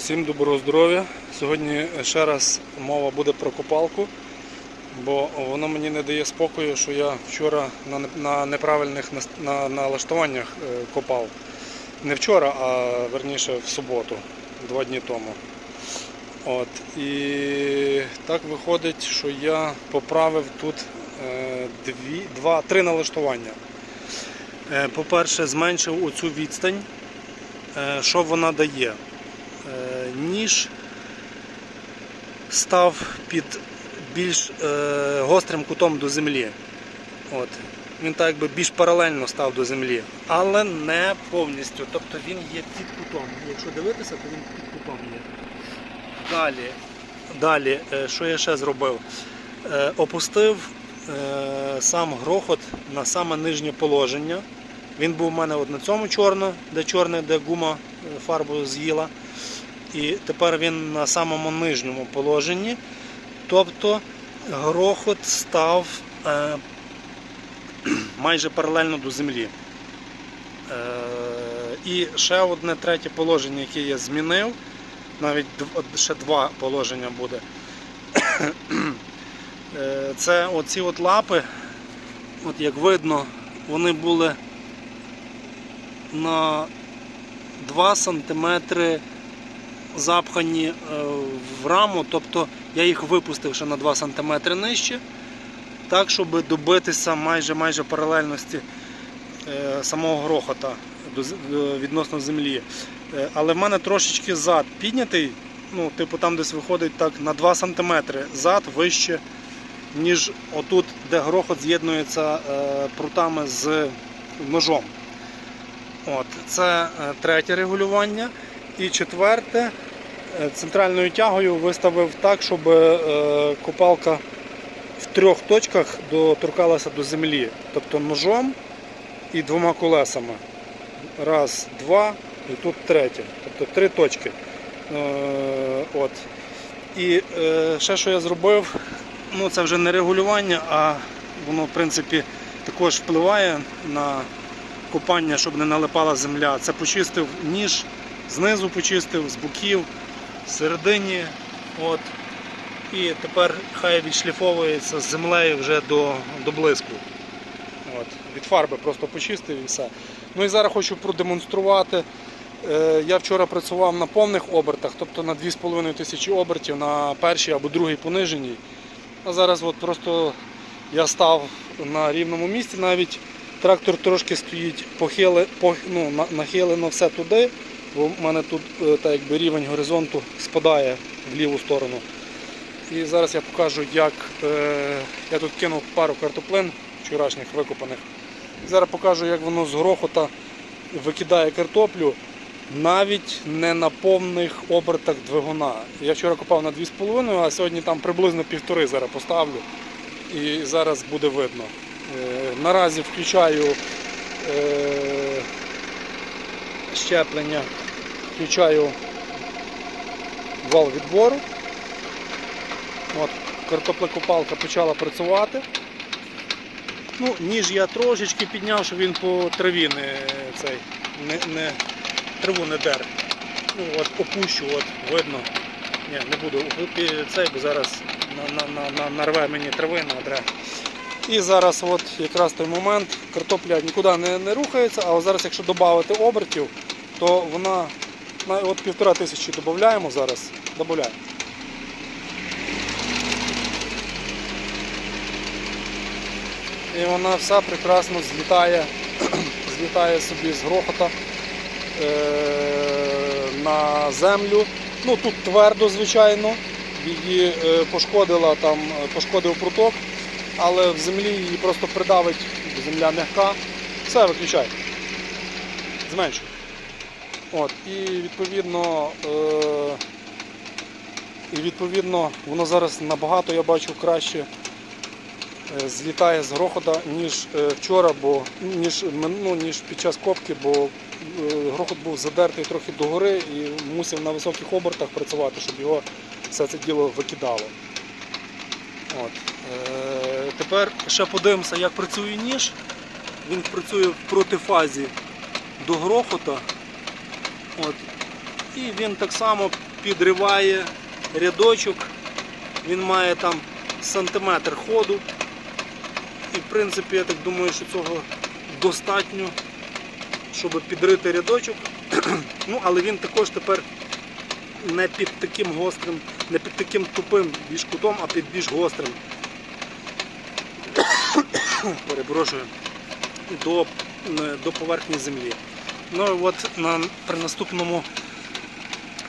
Всім доброго здоров'я. Сьогодні ще раз мова буде про копалку, бо воно мені не дає спокою, що я вчора на, неправильних налаштуваннях е, копав. Не вчора, а верніше в суботу, два дні тому. От. І так виходить, що я поправив тут е, дві, два, три налаштування. Е, По-перше, зменшив оцю відстань. Що вона дає? Е, ніж став під більш е, гострим кутом до землі. От. Він так якби більш паралельно став до землі, але не повністю. Тобто він є під кутом. Якщо дивитися, то він під кутом є. Далі, далі е, що я ще зробив? Опустив сам грохот на саме нижнє положення. Він був у мене от на цьому чорно, де чорне, де гума фарбу з'їла. І тепер він на самому нижньому положенні. Тобто грохот став е, майже паралельно до землі. Е, і ще одне третє положення, яке я змінив, навіть ще два положення буде. Е, Це оці от лапи, от як видно, вони були на 2 см запхані е, в раму, тобто я їх випустив ще на 2 см нижче, так, щоб добитися майже майже паралельності е, самого грохота до- відносно землі. Е, Але в мене трошечки зад піднятий, ну, типу там десь виходить так на 2 см зад вище, ніж отут, де грохот з'єднується е, прутами з ножом. От, це е, третє регулювання. І четверте, е, центральною тягою виставив так, щоб е, копалка в трьох точках доторкалася до землі. Тобто ножом і двома колесами. Раз, два, і тут третє. Тобто три точки. От. І ще що я зробив, ну це вже не регулювання, а воно в принципі також впливає на копання, щоб не налипала земля. Це почистив ніж, знизу почистив, з боків, всередині. От. І тепер хай відшліфовується з землею вже до, до блиску. От. Від фарби просто почистив і все. Ну і зараз хочу продемонструвати. Е, Я вчора працював на повних обертах, тобто на 2,5 тисячі обертів на першій або другій пониженій. А зараз от просто я став на рівному місці навіть. Трактор трошки стоїть похили, пох, ну, нахилено все туди, бо в мене тут е, так якби рівень горизонту спадає в ліву сторону. І зараз я покажу, як е, я тут кинув пару картоплин вчорашніх викопаних. Зараз покажу, як воно з грохота викидає картоплю навіть не на повних обертах двигуна. Я вчора копав на 2,5, а сьогодні там приблизно півтори зараз поставлю. І зараз буде видно. Е, Наразі включаю е, щеплення, включаю вал відбору. От, картоплекопалка почала працювати. Ну, ніж я трошечки підняв, щоб він по траві не, цей, не, не, траву не дер. Ну, от, опущу, от, видно. Ні, не буду цей, бо зараз на, на, на, на, нарве мені трави на. І зараз от якраз той момент, картопля нікуди не, не рухається, а от зараз якщо додати обертів, то вона от півтора тисячі додаємо зараз. Додаємо. І вона вся прекрасно злітає, злітає собі з грохота е, на землю. Ну тут твердо, звичайно, її е, пошкодила там, пошкодив пруток, але в землі її просто придавить, земля м'яка. Все, виключай. Зменшуй. От, і відповідно, е, і відповідно воно зараз набагато я бачу краще е, злітає з грохота, ніж е, вчора, бо ніж, ну, ніж під час копки, бо е, грохот був задертий трохи догори і мусив на високих обертах працювати, щоб його все це діло викидало. От. Е, тепер ще подивимося, як працює ніж. Він працює в протифазі до грохота. От. І він так само підриває рядочок. Він має там сантиметр ходу. І в принципі я так думаю, що цього достатньо, щоб підрити рядочок. ну, але він також тепер не під таким гострим, не під таким тупим більш кутом, а під більш гострим. Перепрошую. До, е, до поверхні землі. Ну от на, при наступному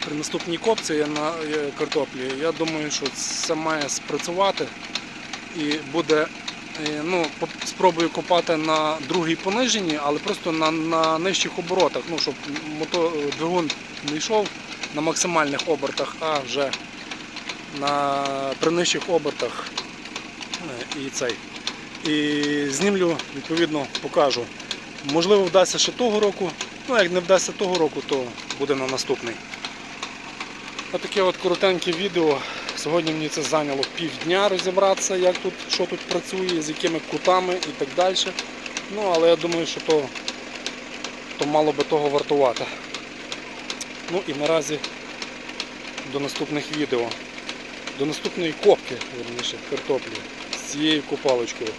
при наступній копці на е, картоплі, я думаю, що це має спрацювати і буде. е, Ну, спробую копати на другій пониженні, але просто на, на нижчих оборотах, ну, щоб мото, двигун не йшов на максимальних обертах, а вже на при нижчих обертах е, і цей. І знімлю, відповідно, покажу. Можливо, вдасться ще того року. Ну, як не вдасться того року, то буде на наступний. Отаке от коротеньке відео. Сьогодні мені це зайняло півдня розібратися, як тут, що тут працює, з якими кутами і так далі. Ну, але я думаю, що то, то мало би того вартувати. Ну і наразі до наступних відео. До наступної копки, верніше, картоплі з цією копалочкою.